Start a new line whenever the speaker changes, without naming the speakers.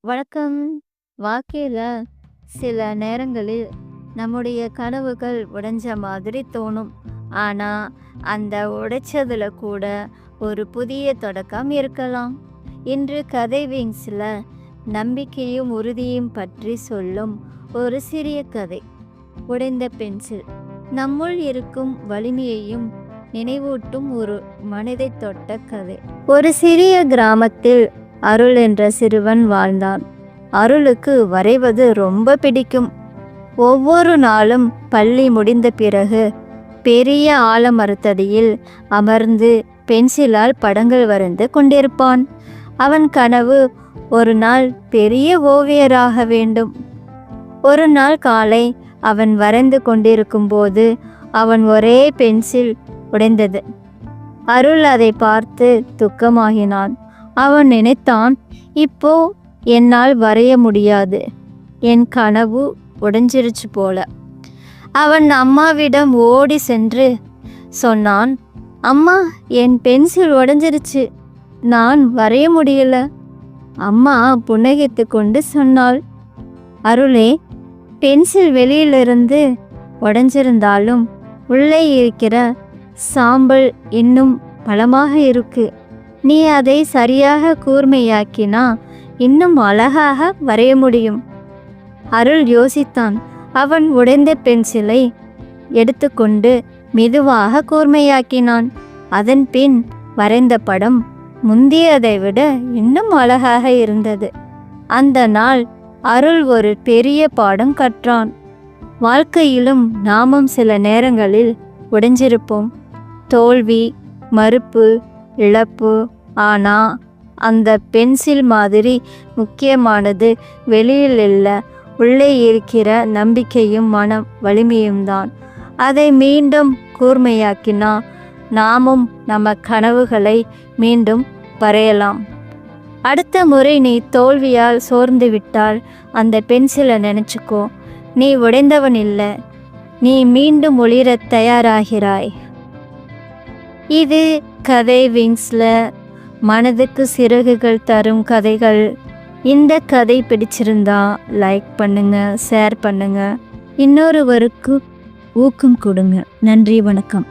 வழக்கம் வாழ்க்கையில் சில நேரங்களில் நம்முடைய கனவுகள் உடைஞ்ச மாதிரி தோணும். ஆனால் அந்த உடைச்சதில் கூட ஒரு புதிய தொடக்கம் இருக்கலாம். இன்று கதை விங்ஸில் நம்பிக்கையும் உறுதியும் பற்றி சொல்லும் ஒரு சிறிய கதை. உடைந்த பென்சில். நம்முள் இருக்கும் வலிமையையும் நினைவூட்டும் ஒரு மனதை தொட்ட கதை. ஒரு சிறிய கிராமத்தில் அருள் என்ற சிறுவன் வாழ்ந்தான். அருளுக்கு வரைவது ரொம்ப பிடிக்கும். ஒவ்வொரு நாளும் பள்ளி முடிந்த பிறகு பெரிய ஆலமரத்தடியில் அமர்ந்து பென்சிலால் படங்கள் வரைந்து கொண்டிருப்பான். அவன் கனவு ஒரு நாள் பெரிய ஓவியராக வேண்டும். ஒரு நாள் காலை அவன் வரைந்து கொண்டிருக்கும் போது அவன் ஒரே பென்சில் உடைந்தது. அருள் அதை பார்த்து துக்கமாகினான். அவன் நினைத்தான் இப்போ என்னால் வரைய முடியாது. என் கனவு உடைஞ்சிருச்சு போல. அவன் அம்மாவிடம் ஓடி சென்று சொன்னான் அம்மா என் பென்சில் உடைஞ்சிருச்சு. நான் வரைய முடியல. அம்மா புன்னகைத்து கொண்டு சொன்னாள் அருளே பென்சில் வெளியிலிருந்து உடஞ்சிருந்தாலும் உள்ளே இருக்கிற சாம்பல் இன்னும் பலமாக இருக்குது நீ அதை சரியாக கூர்மையாக்கினா இன்னும் அழகாக வரைய முடியும். அருள் யோசித்தான். அவன் உடைந்த பென்சிலை எடுத்துக்கொண்டு மெதுவாக கூர்மையாக்கினான். அதன் பின் வரைந்த படம் முந்தியதை விட இன்னும் அழகாக இருந்தது. அந்த நாள் அருள் ஒரு பெரிய பாடம் கற்றான். வாழ்க்கையிலும் நாமும் சில நேரங்களில் உடைஞ்சிருப்போம். தோல்வி, மறுப்பு, இழப்பு. ஆனா அந்த பென்சில் மாதிரி முக்கியமானது வெளியில் இல்லை உள்ளே இருக்கிற நம்பிக்கையும் மனம் வலிமையும் தான். அதை மீண்டும் கூர்மையாக்கினா நாமும் நம்ம கனவுகளை மீண்டும் வரையலாம். அடுத்த முறை நீ தோல்வியால் சோர்ந்து விட்டால் அந்த பென்சிலை நினச்சிக்கோ நீ உடைந்தவன் இல்லை நீ மீண்டும் ஒளிரத் தயாராகிறாய். இது கதை விங்ஸில் மனதுக்கு சிறகுகள் தரும் கதைகள். இந்த கதை பிடிச்சிருந்தா லைக் பண்ணுங்க, ஷேர் பண்ணுங்க. இன்னொருவருக்கு ஊக்கம் கொடுங்க. நன்றி வணக்கம்.